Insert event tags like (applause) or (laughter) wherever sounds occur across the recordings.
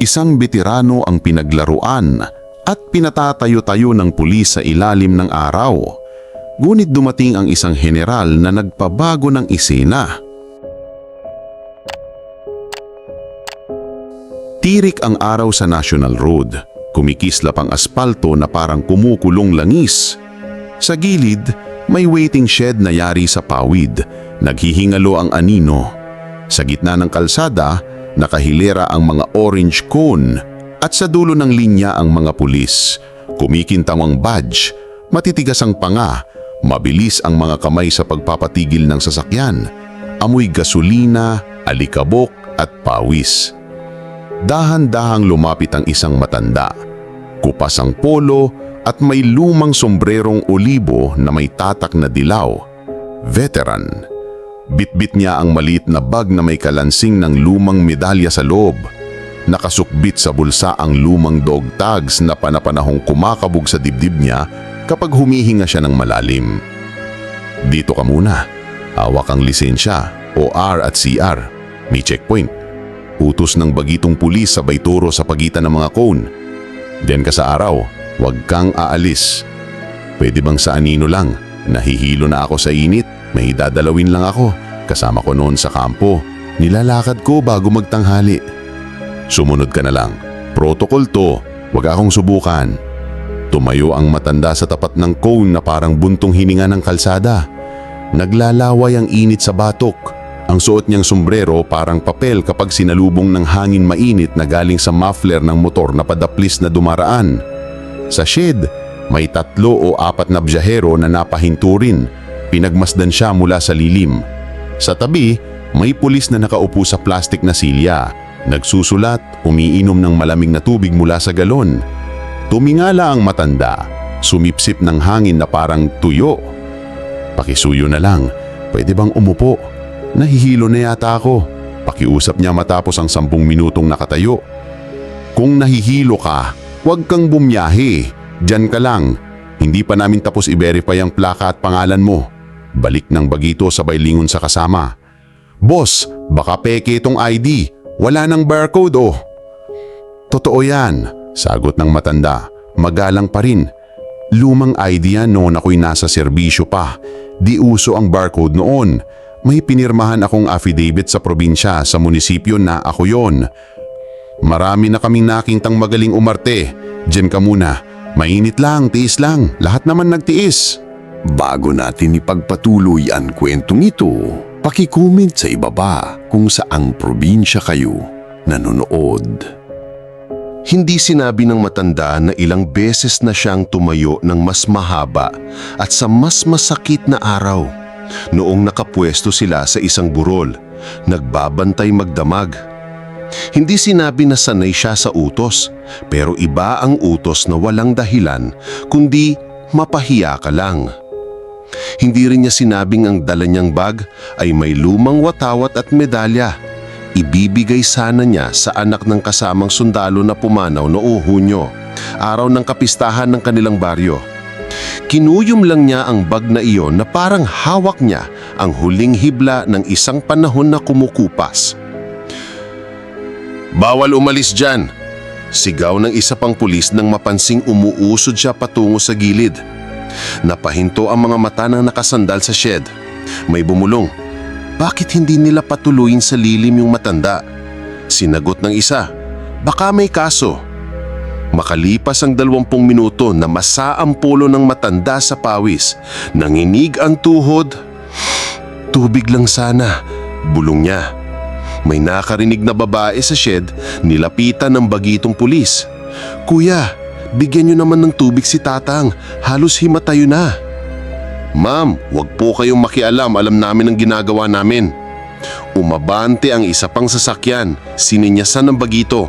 Isang veterano ang pinaglaruan at pinatatayo-tayo ng pulis sa ilalim ng araw. Ngunit dumating ang isang general na nagpabago ng isena. Tirik ang araw sa National Road. Kumikislap ang aspalto na parang kumukulong langis. Sa gilid, may waiting shed na yari sa pawid. Naghihingalo ang anino. Sa gitna ng kalsada, nakahilera ang mga orange cone at sa dulo ng linya ang mga pulis. Kumikintang ang badge, matitigas ang panga, mabilis ang mga kamay sa pagpapatigil ng sasakyan. Amoy gasolina, alikabok at pawis. Dahan-dahang lumapit ang isang matanda. Kupas ang polo at may lumang sombrerong olibo na may tatak na dilaw. Veteran. Bitbit niya ang maliit na bag na may kalansing ng lumang medalya sa loob. Nakasukbit sa bulsa ang lumang dog tags na panapanahong kumakabog sa dibdib niya kapag humihinga siya ng malalim. Dito ka muna. Hawak ang lisensya o R at CR. May checkpoint. Utos ng bagitong pulis sabay turo sa pagitan ng mga cone. Diyan ka sa araw, huwag kang aalis. Pwede bang sa anino lang? Nahihilo na ako sa init, may dadalawin lang ako. Kasama ko noon sa kampo. Nilalakad ko bago magtanghali. Sumunod ka na lang. Protocol to, huwag akong subukan. Tumayo ang matanda sa tapat ng cone na parang buntong hininga ng kalsada. Naglalaway ang init sa batok. Ang suot niyang sombrero parang papel kapag sinalubong ng hangin mainit na galing sa muffler ng motor na padaplis na dumaraan. Sa shed, may tatlo o apat na biyahero na napahinto rin. Pinagmasdan siya mula sa lilim. Sa tabi, may pulis na nakaupo sa plastik na silya. Nagsusulat, umiinom ng malamig na tubig mula sa galon. Tumingala ang matanda, sumipsip ng hangin na parang tuyo. Pakisuyo na lang, pwede bang umupo? Nahihilo na yata ako. Pakiusap niya matapos ang sampung minutong nakatayo. Kung nahihilo ka, huwag kang bumiyahe. Diyan ka lang. Hindi pa namin tapos i-verify ang plaka at pangalan mo. Balik ng bagito sabay lingon sa kasama. Boss, baka peke itong ID. Wala nang barcode oh. Totoo yan, sagot ng matanda. Magalang pa rin. Lumang ID yan noon ako'y nasa serbisyo pa. Di uso ang barcode noon. May pinirmahan akong affidavit sa probinsya sa munisipyo na ako yon. Marami na kaming nakintang magaling umarte. Diyan ka muna. Mainit lang, tiis lang. Lahat naman nagtiis. Bago natin ipagpatuloy ang kwentong ito, pakicomment sa ibaba kung saang probinsya kayo nanonood. Hindi sinabi ng matanda na ilang beses na siyang tumayo ng mas mahaba at sa mas masakit na araw. Noong nakapwesto sila sa isang burol, nagbabantay magdamag. Hindi sinabi na sanay siya sa utos, pero iba ang utos na walang dahilan, kundi mapahiya ka lang. Hindi rin niya sinabing ang dala niyang bag ay may lumang watawat at medalya. Ibibigay sana niya sa anak ng kasamang sundalo na pumanaw noong Hunyo, araw ng kapistahan ng kanilang baryo. Kinuyom lang niya ang bag na iyon na parang hawak niya ang huling hibla ng isang panahon na kumukupas. Bawal umalis dyan! Sigaw ng isa pang pulis nang mapansing umuusod siya patungo sa gilid. Napahinto ang mga mata ng nakasandal sa shed. May bumulong. Bakit hindi nila patuluyin sa lilim yung matanda? Sinagot ng isa. Baka may kaso. Makalipas ang dalawampung minuto na masa ang polo ng matanda sa pawis, nanginig ang tuhod. Tubig lang sana, bulong niya. May nakarinig na babae sa shed, nilapitan ng bagitong pulis. Kuya, bigyan niyo naman ng tubig si tatang, halos himatayo na. Ma'am, wag po kayong makialam, alam namin ang ginagawa namin. Umabante ang isa pang sasakyan, sininyasan ng bagito.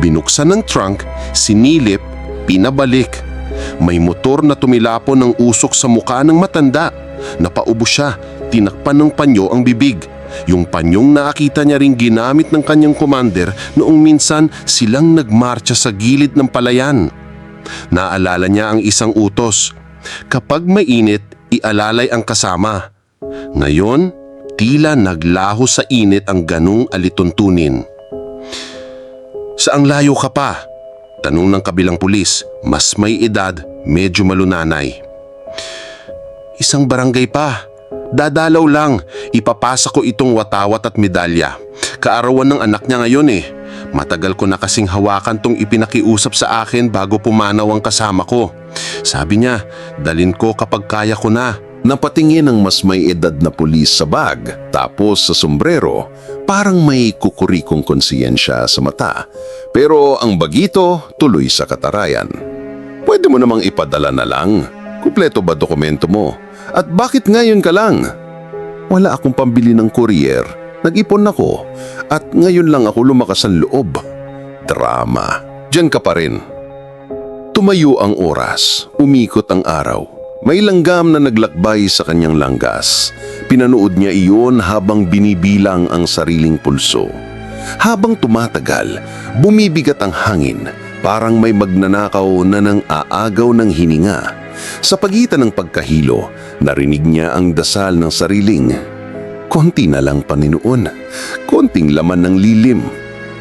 Binuksan ng trunk, sinilip, pinabalik. May motor na tumilapon ng usok sa mukha ng matanda. Napaubo siya, tinakpan ng panyo ang bibig. Yung panyong nakita niya ring ginamit ng kanyang commander noong minsan silang nagmarcha sa gilid ng palayan. Naalala niya ang isang utos. Kapag mainit, ialalay ang kasama. Ngayon, tila naglaho sa init ang ganung alituntunin. Saang layo ka pa? Tanong ng kabilang pulis, mas may edad, medyo malunanay. Isang barangay pa. Dadalaw lang, ipapasa ko itong watawat at medalya. Kaarawan ng anak niya ngayon eh. Matagal ko na kasing hawakan tong ipinakiusap sa akin bago pumanaw ang kasama ko. Sabi niya, dalin ko kapag kaya ko na. Napatingin ang mas may edad na pulis sa bag, tapos sa sombrero, parang may kukurikong konsiyensya sa mata. Pero ang bagito tuloy sa katarayan. Pwede mo namang ipadala na lang. Kumpleto ba dokumento mo? At bakit ngayon ka lang? Wala akong pambili ng courier. Nag-ipon ako. At ngayon lang ako lumakas ang loob. Drama. Diyan ka pa rin. Tumayo ang oras. Umikot ang araw. May langgam na naglakbay sa kanyang langgas. Pinanood niya iyon habang binibilang ang sariling pulso. Habang tumatagal, bumibigat ang hangin, parang may magnanakaw na nang aagaw ng hininga. Sa pagitan ng pagkahilo, narinig niya ang dasal ng sariling. Konti na lang paninoon, konting laman ng lilim.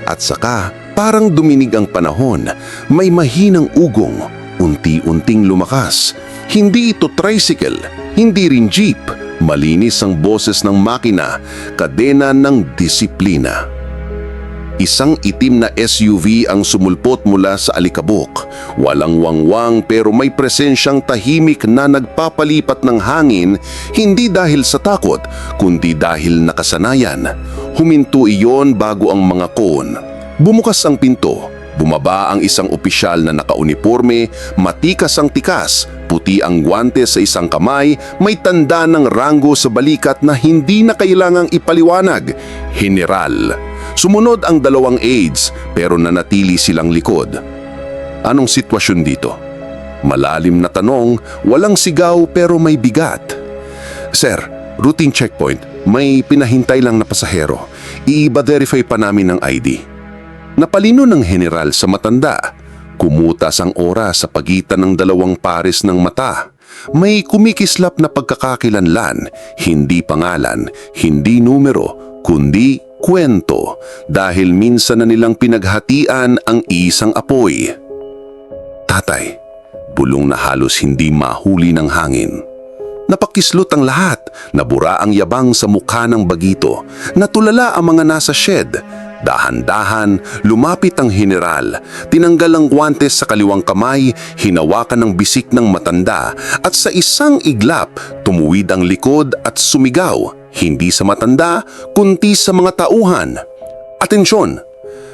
At saka, parang duminig ang panahon, may mahinang ugong, unti-unting lumakas. Hindi ito tricycle, hindi rin jeep. Malinis ang boses ng makina, kadena ng disiplina. Isang itim na SUV ang sumulpot mula sa alikabok. Walang wangwang pero may presensyang tahimik na nagpapalipat ng hangin hindi dahil sa takot kundi dahil nakasanayan. Huminto iyon bago ang mga kon. Bumukas ang pinto. Bumaba ang isang opisyal na nakauniforme, matikas ang tikas, puti ang gwante sa isang kamay, may tanda ng ranggo sa balikat na hindi na kailangang ipaliwanag. General. Sumunod ang dalawang aides pero nanatili silang likod. Anong sitwasyon dito? Malalim na tanong, walang sigaw pero may bigat. Sir, routine checkpoint. May pinahintay lang na pasahero. Iiba-verify pa namin ang ID. Napalino ng general sa matanda. Kumutas ang oras sa pagitan ng dalawang pares ng mata. May kumikislap na pagkakakilanlan, hindi pangalan, hindi numero, kundi kwento dahil minsan na nilang pinaghatian ang isang apoy. Tatay, bulong na halos hindi mahuli ng hangin. Napakislot ang lahat, nabura ang yabang sa mukha ng bagito, natulala ang mga nasa shed. Dahan-dahan, lumapit ang general, tinanggal ang guwantes sa kaliwang kamay, hinawakan ng bisik ng matanda at sa isang iglap, tumuwid ang likod at sumigaw, hindi sa matanda, kundi sa mga tauhan. Atensyon!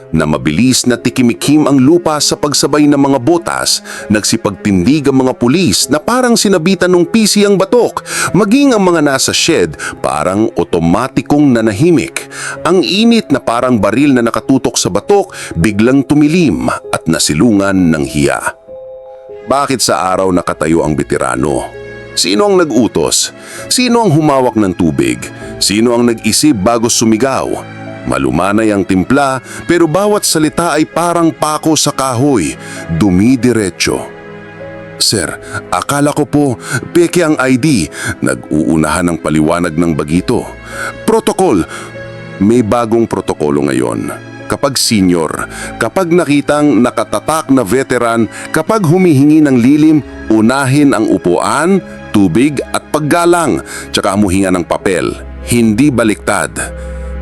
na mabilis na tikimikim ang lupa sa pagsabay ng mga botas, nagsipagtindig ang mga pulis na parang sinabitan ng pisi ang batok, maging ang mga nasa shed parang otomatikong nanahimik. Ang init na parang baril na nakatutok sa batok biglang tumilim at nasilungan ng hiya. Bakit sa araw nakatayo ang veterano? Sino ang nag-utos? Sino ang humawak ng tubig? Sino ang nag-isip bago sumigaw? Malumanay ang timpla pero bawat salita ay parang pako sa kahoy, dumidiretso. Sir, akala ko po peke ang ID, nag-uunahan ng paliwanag ng bagito. Protocol, may bagong protokolo ngayon. Kapag senior, kapag nakitang nakatatak na veteran, kapag humihingi ng lilim, unahin ang upuan, tubig at paggalang, tsaka muhinga ng papel. Hindi baliktad.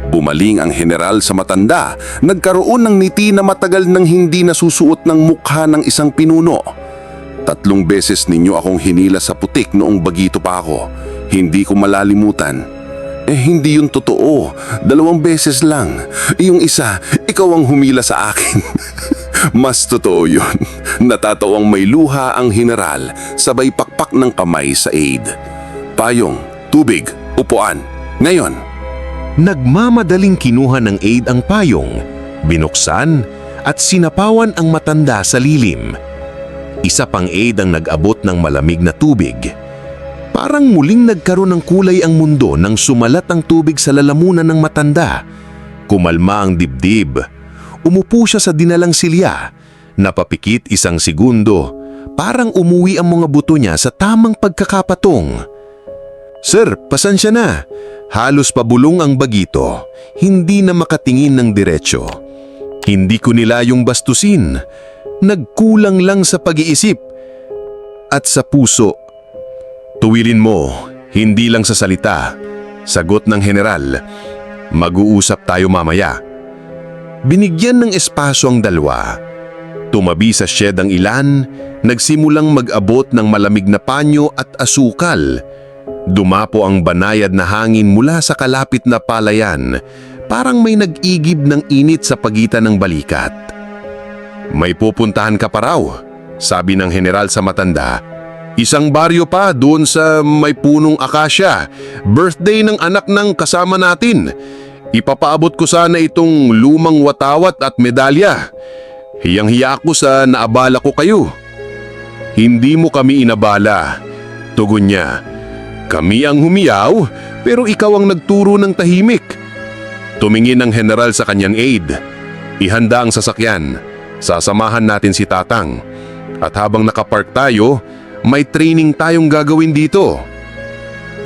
Bumaling ang general sa matanda, nagkaroon ng ngiti na matagal nang hindi nasusuot ng mukha ng isang pinuno. Tatlong beses ninyo akong hinila sa putik noong bagito pa ako. Hindi ko malalimutan. Eh hindi yun totoo. Dalawang beses lang. Yung isa, ikaw ang humila sa akin. (laughs) Mas totoo yun. Natatawang may luha ang general sabay pakpak ng kamay sa aid. Payong, tubig, upuan. Ngayon, Nagmamadaling kinuha ng aid ang payong, binuksan at sinapawan ang matanda sa lilim. Isa pang aid ang nag-abot ng malamig na tubig. Parang muling nagkaroon ng kulay ang mundo nang sumalat ang tubig sa lalamunan ng matanda. Kumalma ang dibdib. Umupo siya sa dinalang silya. Napapikit isang segundo. Parang umuwi ang mga buto niya sa tamang pagkakapatong. Sir, pasensya na. Halos pabulong ang bagito, hindi na makatingin ng diretsyo. Hindi ko nila yung bastusin. Nagkulang lang sa pag-iisip at sa puso. Tuwilin mo, hindi lang sa salita. Sagot ng general. Mag-uusap tayo mamaya. Binigyan ng espasyo ang dalawa. Tumabi sa shed ang ilan, nagsimulang mag-abot ng malamig na panyo at asukal. Dumapo ang banayad na hangin mula sa kalapit na palayan, parang may nag-igib ng init sa pagitan ng balikat. May pupuntahan ka pa raw, sabi ng general sa matanda. Isang baryo pa doon sa may punong akasya. Birthday ng anak ng kasama natin. Ipapaabot ko sana itong lumang watawat at medalya. Hiyang-hiya ako sa naabala ko kayo. Hindi mo kami inabala. Tugon niya. Kami ang humiyaw, pero ikaw ang nagturo ng tahimik. Tumingin ang general sa kanyang aide. Ihanda ang sasakyan. Sasamahan natin si Tatang. At habang nakapark tayo, may training tayong gagawin dito.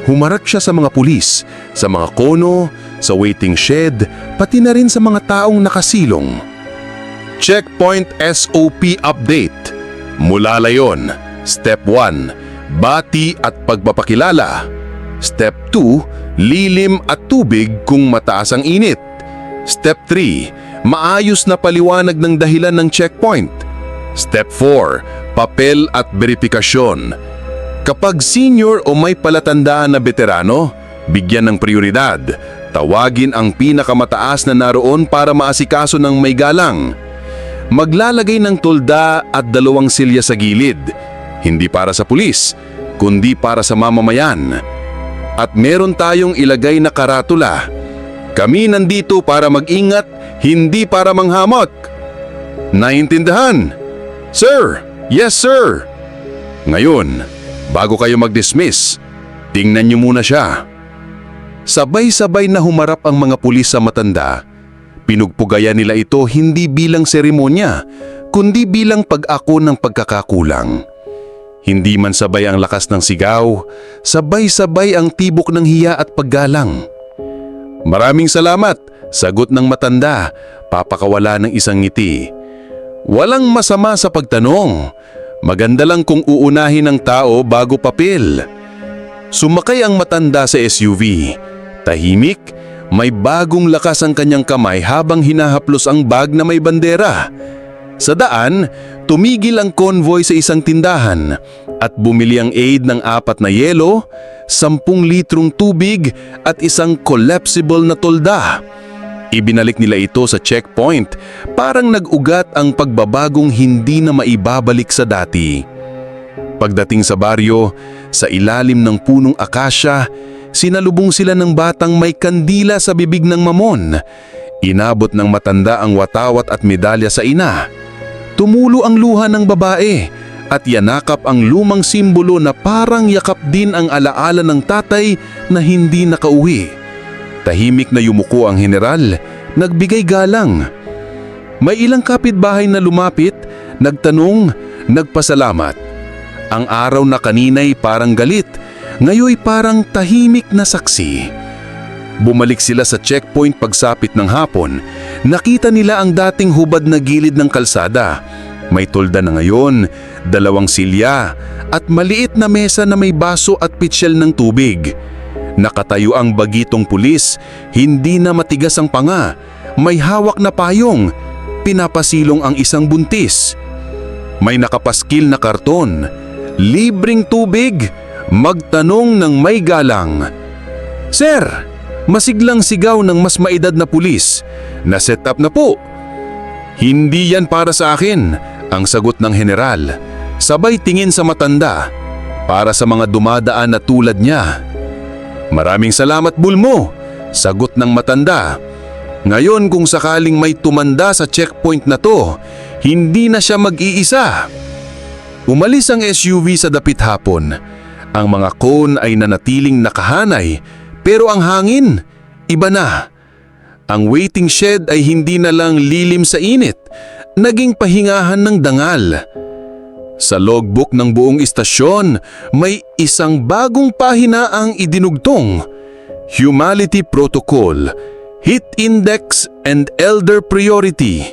Humarap siya sa mga pulis, sa mga kono, sa waiting shed, pati na rin sa mga taong nakasilong. Checkpoint SOP Update. Mula layon, Step 1, Bati at pagpapakilala. Step 2, Lilim at tubig kung mataas ang init. Step 3, Maayos na paliwanag ng dahilan ng checkpoint. Step 4, Papel at verifikasyon. Kapag senior o may palatandaan na veterano, bigyan ng prioridad. Tawagin ang pinakamataas na naroon para maasikaso ng may galang. Maglalagay ng tulda at dalawang silya sa gilid. Hindi para sa pulis, kundi para sa mamamayan. At meron tayong ilagay na karatula. Kami nandito para mag-ingat, hindi para manghamot. Naintindahan? Sir! Yes, sir! Ngayon, bago kayo mag-dismiss, tingnan niyo muna siya. Sabay-sabay na humarap ang mga pulis sa matanda. Pinugpugayan nila ito hindi bilang seremonya, kundi bilang pag-ako ng pagkakakulang. Hindi man sabay ang lakas ng sigaw, sabay-sabay ang tibok ng hiya at paggalang. Maraming salamat, sagot ng matanda, papakawala ng isang ngiti. Walang masama sa pagtanong. Maganda lang kung uunahin ng tao bago papel. Sumakay ang matanda sa SUV. Tahimik, may bagong lakas ang kanyang kamay habang hinahaplos ang bag na may bandera. Sa daan, tumigil ang convoy sa isang tindahan at bumili ang aid ng apat na yelo, sampung litrong tubig at isang collapsible na tolda. Ibinalik nila ito sa checkpoint, parang nag-ugat ang pagbabagong hindi na maibabalik sa dati. Pagdating sa baryo, sa ilalim ng punong akasya, sinalubong sila ng batang may kandila sa bibig ng mamon. Inabot ng matanda ang watawat at medalya sa ina. Tumulo ang luha ng babae at yanakap ang lumang simbolo na parang yakap din ang alaala ng tatay na hindi nakauwi. Tahimik na yumuko ang general, nagbigay galang. May ilang kapitbahay na lumapit, nagtanong, nagpasalamat. Ang araw na kanina'y parang galit, ngayoy parang tahimik na saksi. Bumalik sila sa checkpoint pagsapit ng hapon. Nakita nila ang dating hubad na gilid ng kalsada. May tolda na ngayon, dalawang silya, at maliit na mesa na may baso at pitsyel ng tubig. Nakatayo ang bagitong pulis, hindi na matigas ang panga. May hawak na payong, pinapasilong ang isang buntis. May nakapaskil na karton, libreng tubig, magtanong ng may galang. Sir, masiglang sigaw ng mas maedad na pulis. Na-set up na po. Hindi yan para sa akin, ang sagot ng general. Sabay tingin sa matanda, para sa mga dumadaan na tulad niya. Maraming salamat Bulmo, sagot ng matanda. Ngayon kung sakaling may tumanda sa checkpoint na to, hindi na siya mag-iisa. Umalis ang SUV sa dapit hapon. Ang mga cone ay nanatiling nakahanay, pero ang hangin, iba na. Ang waiting shed ay hindi na lang lilim sa init, naging pahingahan ng dangal. Sa logbook ng buong istasyon, may isang bagong pahina ang idinugtong. Humanity Protocol, Heat Index and Elder Priority.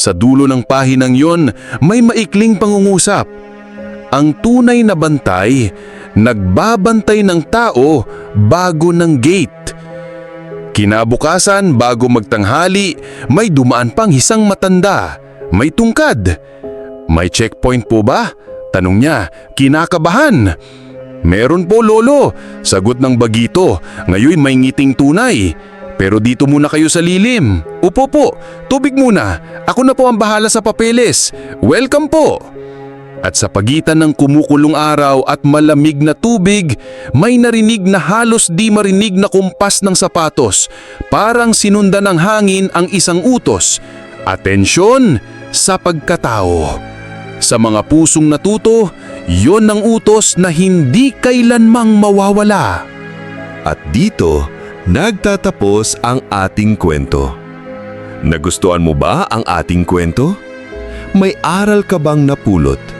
Sa dulo ng pahinang yon, may maikling pangungusap. Ang tunay na bantay, nagbabantay ng tao bago ng gate. Kinabukasan bago magtanghali, may dumaan pang isang matanda. May tungkad. May checkpoint po ba? Tanong niya, kinakabahan. Meron po lolo, sagot ng bagito. Ngayon may ngiting tunay. Pero dito muna kayo sa lilim. Upo po, tubig muna. Ako na po ang bahala sa papeles. Welcome po. At sa pagitan ng kumukulong araw at malamig na tubig, may narinig na halos di marinig na kumpas ng sapatos. Parang sinundan ng hangin ang isang utos. Atensyon sa pagkatao. Sa mga pusong natuto, yon ang utos na hindi kailanmang mawawala. At dito, nagtatapos ang ating kwento. Nagustuhan mo ba ang ating kwento? May aral ka bang napulot?